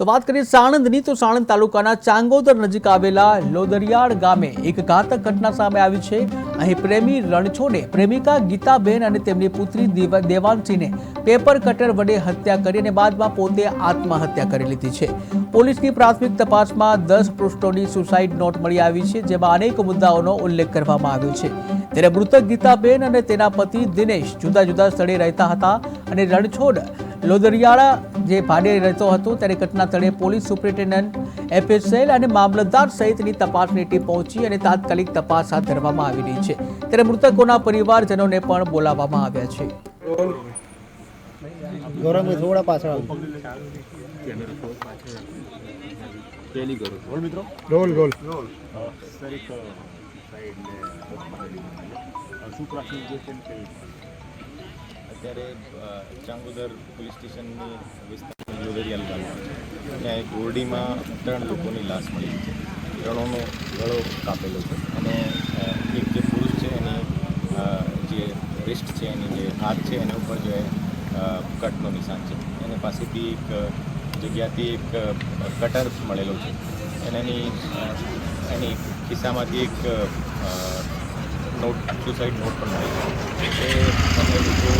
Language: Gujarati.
તો વાત કરીએ સાણંદની, તો સાણંદ તાલુકાના ચાંગોદર નજીક આવેલા લોદરિયાળ ગામે એક ઘાતક ઘટના સામે આવી છે. અહીં પ્રેમી રણછોડે પ્રેમિકા ગીતાબેન અને તેમની પુત્રી દેવા- દેવાંશીને પેપર કટર વડે હત્યા કરી અને બાદમાં પોતે આત્મહત્યા કરી લીધી છે. પોલીસની પ્રાથમિક તપાસમાં દસ પૃષ્ઠોની સુસાઇડ નોટ મળી આવી છે, જેમાં અનેક મુદ્દાઓનો ઉલ્લેખ કરવામાં આવ્યો છે. ત્યારે મૃતક ગીતાબેન અને તેના પતિ દિનેશ જુદા જુદા સ્થળે રહેતા હતા અને રણછોડ લોદરિયાળા જે ભાડે રહેતો હતો ત્યારે ઘટના સ્થળે પોલીસ સુપ્રિન્ટેન્ડન્ટ એફએસએલ અને મામલતદાર સહિતની તપાસની ટીમ પહોંચી અને તાત્કાલિક તપાસ હાથ ધરવામાં આવી રહી છે. ત્યારે મૃતકોના પરિવારજનોને પણ બોલાવવામાં આવ્યા છે. ગૌરવભાઈ થોડા પાછળ પહેલી કરું બોલ મિત્રો? Role role. સર એક સાઈડને શું પ્રાથમિક જે છે અત્યારે ચાંગોદર પોલીસ સ્ટેશનની વિસ્તાર ત્યાં એક ઓરડીમાં ત્રણ લોકોની લાશ મળી છે. ત્રણોનો ગળો કાપેલો છે. અને એક જે પુરુષ છે એની જે રિસ્ટ છે, એની જે હાથ છે, એના ઉપર જે કટનો નિશાન છે. એને પાસેથી એક જગ્યાથી એક કટર મળેલો છે. અને એની એની ખિસ્સામાંથી એક નોટ, સુસાઇડ નોટ પણ મળી છે. એ તમે લોકો